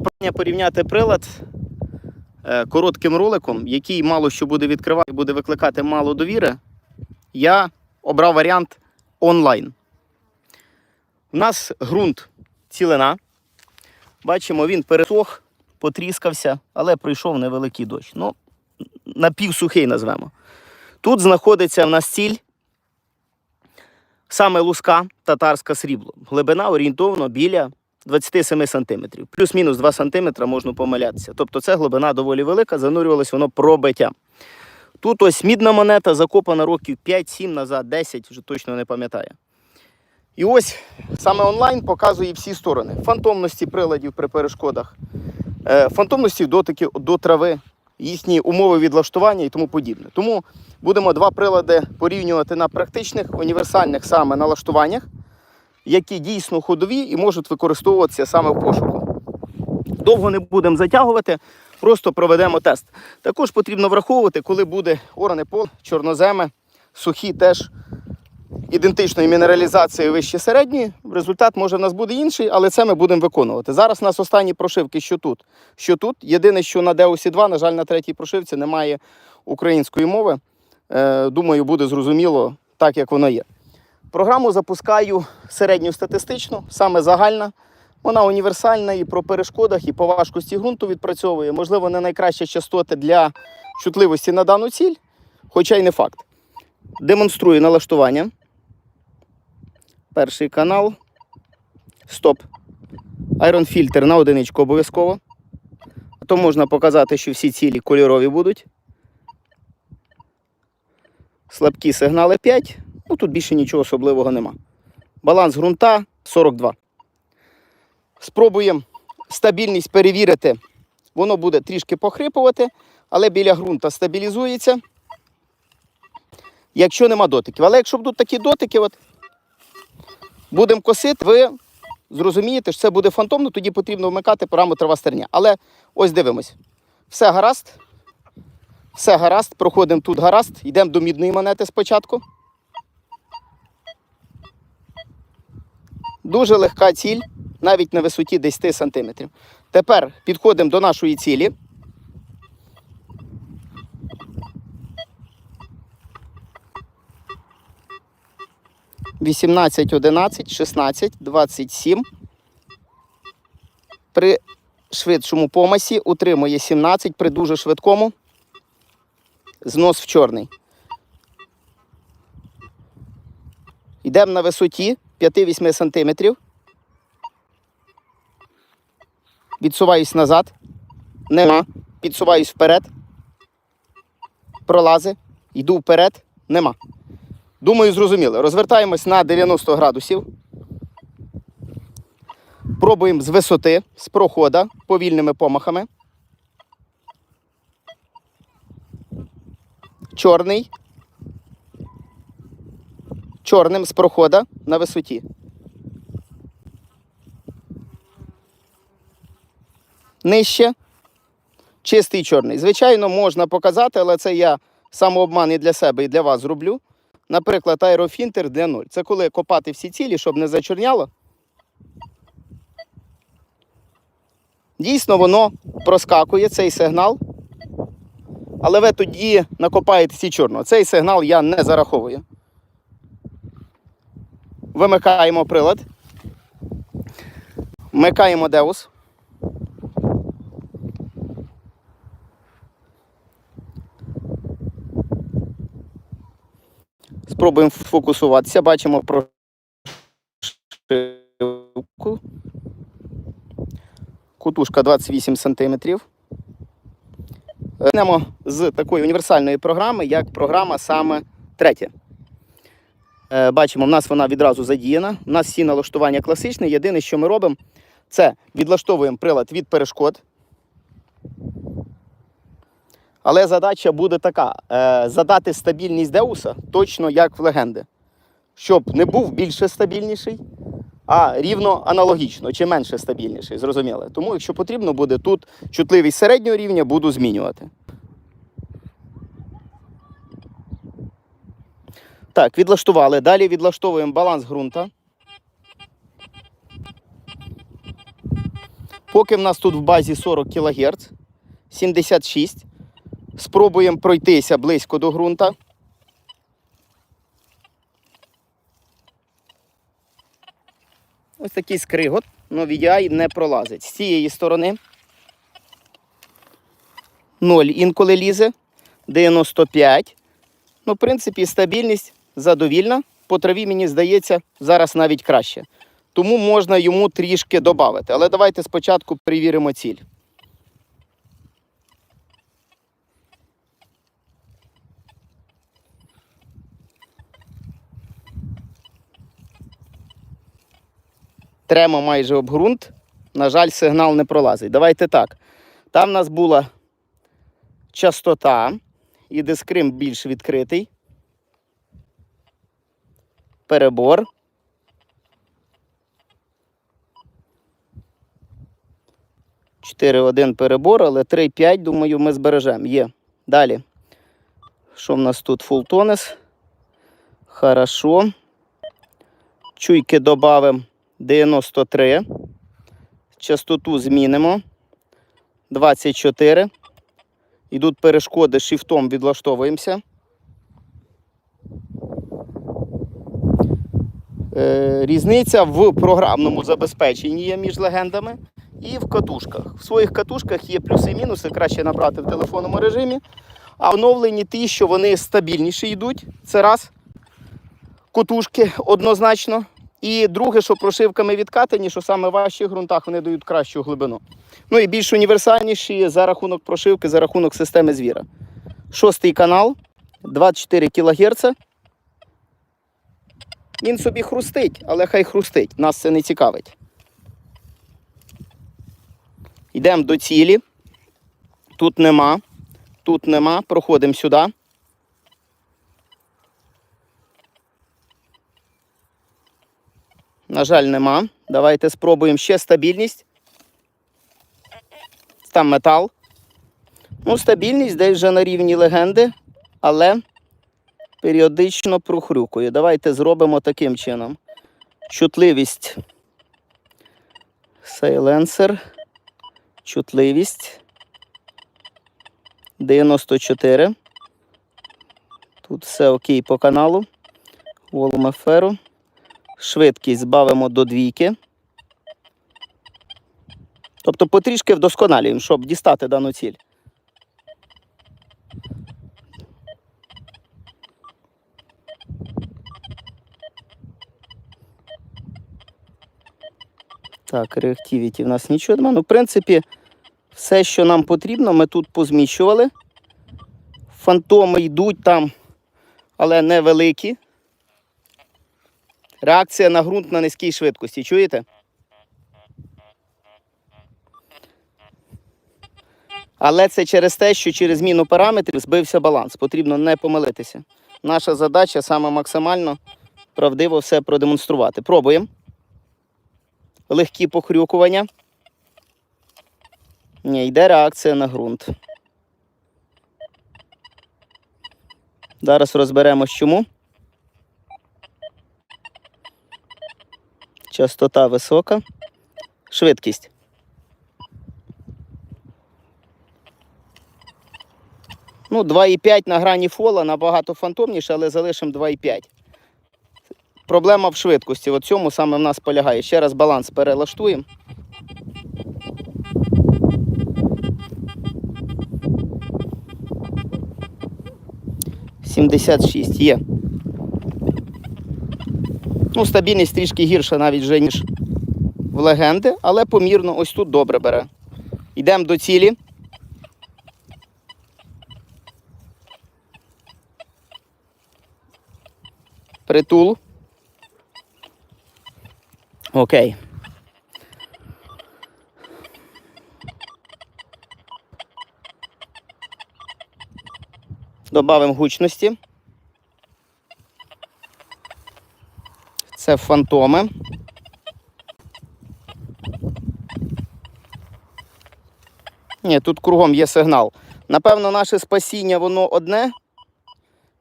Прохання порівняти прилад е, коротким роликом, який мало що буде відкривати, буде викликати мало довіри. Я обрав варіант онлайн. У нас ґрунт цілина. Бачимо, він пересох, потріскався, але пройшов невеликий дощ. Ну, напівсухий назвемо. Тут знаходиться в нас ціль, саме луска татарська срібло. Глибина орієнтовно біля 27 см. Плюс-мінус 2 см можна помилятися. Тобто це глибина доволі велика, занурювалось воно пробиття. Тут ось мідна монета закопана років 5-7 назад, 10, вже точно не пам'ятаю. І ось саме онлайн показує всі сторони: фантомності приладів при перешкодах, е, фантомності дотики до трави, їхні умови відлаштування і тому подібне. Тому будемо два прилади порівнювати на практичних, універсальних саме налаштуваннях, які дійсно ходові і можуть використовуватися саме в пошуку. Довго не будемо затягувати, просто проведемо тест. Також потрібно враховувати, коли буде оране поле, чорноземи, сухі теж ідентичної мінералізації вище середньої. Результат може в нас буде інший, але це ми будемо виконувати. Зараз у нас останні прошивки, що тут, що тут. Єдине, що на Деусі 2, на жаль, на третій прошивці немає української мови. Е, думаю, буде зрозуміло так, як воно є. Програму запускаю середньостатистичну, саме загальна. Вона універсальна і про перешкодах, і по важкості ґрунту відпрацьовує. Можливо, не найкращі частоти для чутливості на дану ціль, хоча й не факт. Демонструю налаштування. Перший канал. Стоп. Айрон фільтр на одиничку обов'язково. А то можна показати, що всі цілі кольорові будуть. Слабкі сигнали 5. Ну тут більше нічого особливого нема. Баланс ґрунта 42. Спробуємо стабільність перевірити. Воно буде трішки похрипувати, але біля ґрунта стабілізується. Якщо нема дотиків. Але якщо будуть такі дотики, от, будемо косити, ви зрозумієте, що це буде фантомно, тоді потрібно вмикати параметр стерня. Але ось дивимось. Все гаразд. Все гаразд. Проходимо тут гаразд. Йдемо до мідної монети спочатку. Дуже легка ціль, навіть на висоті 10 см. Тепер підходимо до нашої цілі. Вісімнадцять, одинадцять, шістнадцять, двадцять сім. При швидшому помасі утримує 17, при дуже швидкому знос в чорний. Йдемо на висоті 5-8 см. Відсуваюсь назад. Нема. Підсуваюсь вперед. Пролази. Йду вперед. Нема. Думаю, зрозуміло. Розвертаємось на 90 градусів. Пробуємо з висоти, з прохода, повільними помахами. Чорний. Чорним з прохода на висоті. Нижче. Чистий чорний. Звичайно, можна показати, але це я самообман і для себе, і для вас зроблю. Наприклад, аерофінтер для 0. Це коли копати всі цілі, щоб не зачорняло. Дійсно, воно проскакує цей сигнал. Але ви тоді накопаєте всі чорного. Цей сигнал я не зараховую. Вимикаємо прилад. Вмикаємо Деус. Спробуємо фокусуватися. Бачимо прошивку. Кутушка 28 см. Почнемо з такої універсальної програми, як програма саме третя. Е, Бачимо, в нас вона відразу задіяна. У нас всі налаштування класичні. Єдине, що ми робимо, це відлаштовуємо прилад від перешкод. Але задача буде така: е, задати стабільність Деуса точно як в легенди. Щоб не був більше стабільніший, а рівно аналогічно чи менше стабільніший, зрозуміло. Тому, якщо потрібно буде тут чутливість середнього рівня, буду змінювати. Так, відлаштували. Далі відлаштовуємо баланс ґрунта. Поки в нас тут в базі 40 кГц, 76. Спробуємо пройтися близько до ґрунта. Ось такий скригот, але VDI не пролазить. З цієї сторони 0 інколи лізе, 95. Ну, в принципі, стабільність задовільна. По траві, мені здається, зараз навіть краще. Тому можна йому трішки додати. Але давайте спочатку перевіримо ціль. Тремо майже об ґрунт. На жаль, сигнал не пролазить. Давайте так. Там в нас була частота, і дискрим більш відкритий. Перебор. Чотири один перебор, але 3-5, думаю, ми збережемо. Є. Далі. Що в нас тут? Фултонес. Хорошо. Чуйки додамо 93. Частоту змінимо. 24. Йдуть перешкоди, шифтом відлаштовуємося. Різниця в програмному забезпеченні є між легендами і в катушках. В своїх катушках є плюси і мінуси, краще набрати в телефонному режимі. А оновлені ті, що вони стабільніші йдуть. Це раз. Котушки однозначно. І друге, що прошивками відкатані, що саме в важчих ґрунтах вони дають кращу глибину. Ну і більш універсальніші за рахунок прошивки, за рахунок системи звіра. Шостий канал, 24 кГц. Він собі хрустить, але хай хрустить, нас це не цікавить. Йдемо до цілі. Тут нема. Тут нема. Проходимо сюди. На жаль, нема. Давайте спробуємо ще стабільність. Там метал. Ну, стабільність десь вже на рівні легенди, але періодично прохрюкує. Давайте зробимо таким чином. Чутливість. Сайленсер. Чутливість. 94. Тут все окей по каналу. Волум еферу. Швидкість збавимо до двійки. Тобто потрішки вдосконалюємо, щоб дістати дану ціль. Так, реактивіті в нас нічого немає. Ну, в принципі, все, що нам потрібно, ми тут позміщували. Фантоми йдуть там, але невеликі. Реакція на ґрунт на низькій швидкості. Чуєте? Але це через те, що через зміну параметрів збився баланс. Потрібно не помилитися. Наша задача саме максимально правдиво все продемонструвати. Пробуємо. Легкі похрюкування. Ні, йде реакція на ґрунт. Зараз розберемось чому. Частота висока. Швидкість. Ну, 2,5 на грані фола набагато фантомніше, але залишимо 2,5. Проблема в швидкості. В цьому саме в нас полягає. Ще раз баланс перелаштуємо. Сімдесят шість є. Ну, стабільність трішки гірша навіть вже, ніж в легенди, але помірно ось тут добре бере. Йдемо до цілі. Притул. Окей. Добавимо гучності. Це фантоми. Ні, тут кругом є сигнал. Напевно, наше спасіння воно одне.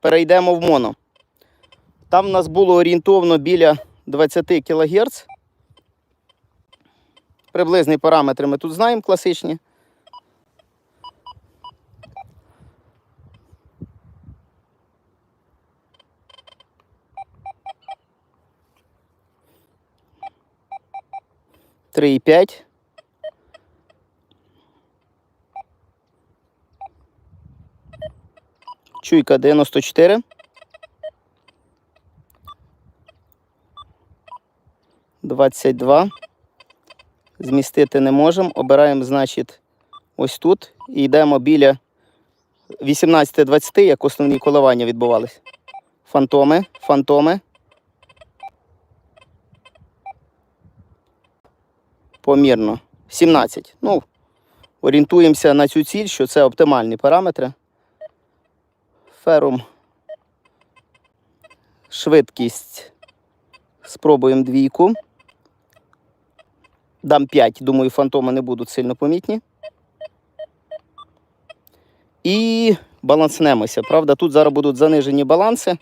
Перейдемо в моно. Там в нас було орієнтовно біля 20 кГц. Приблизні параметри ми тут знаємо класичні. Три і п'ять. Чуйка 94. Двадцять два. Змістити не можемо. Обираємо, значить, ось тут. І йдемо біля 18-20, як основні коливання відбувались. Фантоми, фантоми. Помірно. 17. Ну, орієнтуємося на цю ціль, що це оптимальні параметри. Ферум. Швидкість. Спробуємо двійку. Дам 5, думаю, фантоми не будуть сильно помітні. І баланснемося. Правда, тут зараз будуть занижені баланси.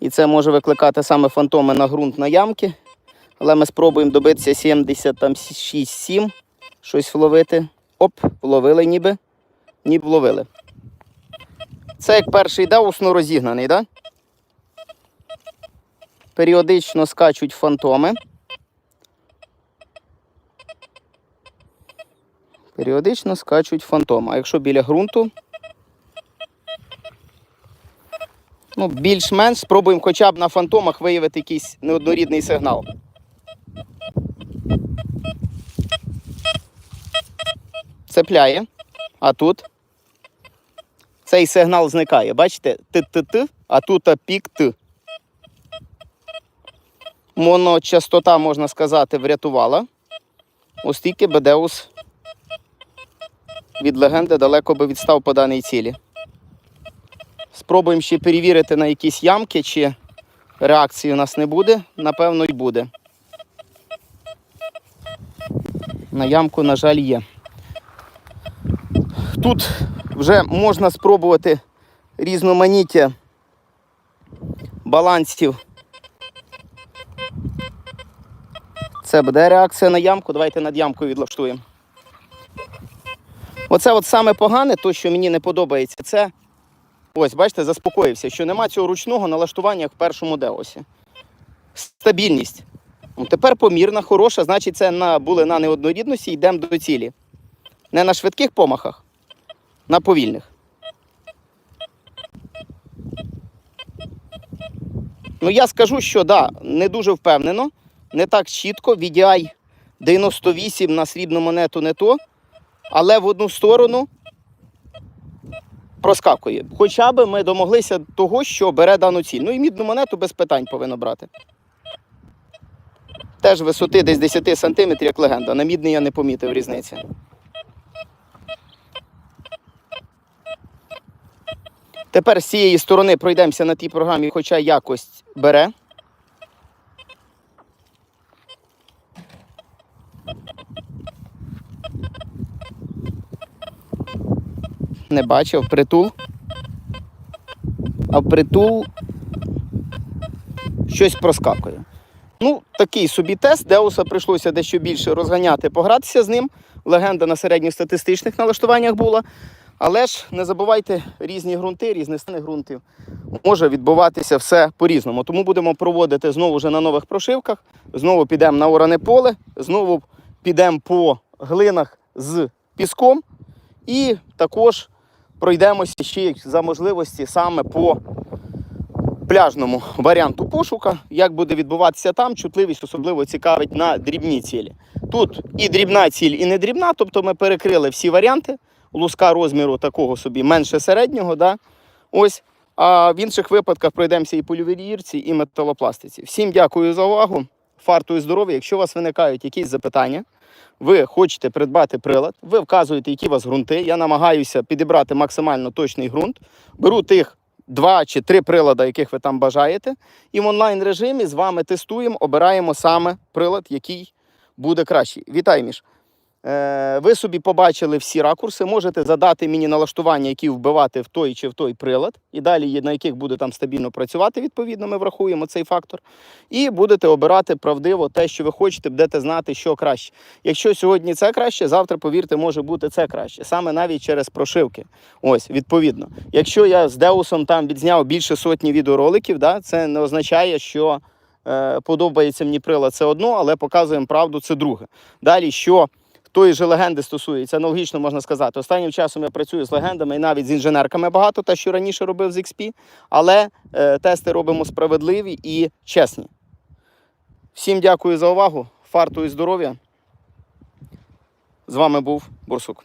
І це може викликати саме фантоми на ґрунт на ямки. Але ми спробуємо добитися 76-7, щось вловити. Оп, вловили ніби. Ніби вловили. Це як перший деусно розігнаний, так? Да? Періодично скачуть фантоми. Періодично скачуть фантоми. А якщо біля ґрунту, ну, більш-менш спробуємо хоча б на фантомах виявити якийсь неоднорідний сигнал. Цепляє. А тут цей сигнал зникає. Бачите? Т-т-т, а тут пік Т. Моночастота, можна сказати, врятувала. Оскільки Бедеус від легенди далеко би відстав по даній цілі. Спробуємо ще перевірити на якісь ямки, чи реакції у нас не буде. Напевно, й буде. На ямку, на жаль, є. Тут вже можна спробувати різноманіття балансів. Це буде реакція на ямку. Давайте над ямкою відлаштуємо. Оце от саме погане, то, що мені не подобається, це ось, бачите, заспокоївся, що нема цього ручного налаштування як в першому деосі. Стабільність. Ну, Тепер помірна, хороша, значить, це на, були на неоднорідності, йдемо до цілі. Не на швидких помахах, на повільних. Ну, я скажу, що да, не дуже впевнено, не так чітко. VDI 98 на срібну монету не то але в одну сторону проскакує. Хоча б ми домоглися того, що бере дану ціль. Ну і мідну монету без питань повинно брати. Теж висоти десь 10 см, як легенда. На мідний я не помітив різниці. Тепер з цієї сторони пройдемося на тій програмі, хоча якость бере. Не бачив притул. А притул щось проскакує. Ну, такий собі тест. Деуса прийшлося дещо більше розганяти, погратися з ним. Легенда на середньостатистичних налаштуваннях була. Але ж не забувайте, різні ґрунти, різні стани ґрунтів. Може відбуватися все по-різному. Тому будемо проводити знову вже на нових прошивках. Знову підемо на оране поле, знову підемо по глинах з піском. І також пройдемося ще за можливості саме по пляжному варіанту пошука. Як буде відбуватися там, чутливість особливо цікавить на дрібні цілі. Тут і дрібна ціль, і не дрібна, тобто ми перекрили всі варіанти. Луска розміру такого собі менше середнього. Да? Ось. А в інших випадках пройдемося і по ювелірці, і металопластиці. Всім дякую за увагу. Фарту і здоров'я. Якщо у вас виникають якісь запитання, ви хочете придбати прилад, ви вказуєте, які у вас ґрунти. Я намагаюся підібрати максимально точний ґрунт. Беру тих два чи три прилади, яких ви там бажаєте, і в онлайн режимі з вами тестуємо, обираємо саме прилад, який буде кращий. Вітаю, Міш. Е, ви собі побачили всі ракурси, можете задати мені налаштування, які вбивати в той чи в той прилад, і далі на яких буде там стабільно працювати, відповідно, ми врахуємо цей фактор. І будете обирати правдиво те, що ви хочете, будете знати, що краще. Якщо сьогодні це краще, завтра, повірте, може бути це краще. Саме навіть через прошивки. Ось, відповідно. Якщо я з Деусом там відзняв більше сотні відеороликів, да, це не означає, що е, подобається мені прилад, це одно, але показуємо правду, це друге. Далі, що тої ж легенди стосується, аналогічно можна сказати. Останнім часом я працюю з легендами і навіть з інженерками багато, те, що раніше робив з XP, але е, тести робимо справедливі і чесні. Всім дякую за увагу. Фарту і здоров'я. З вами був Бурсук.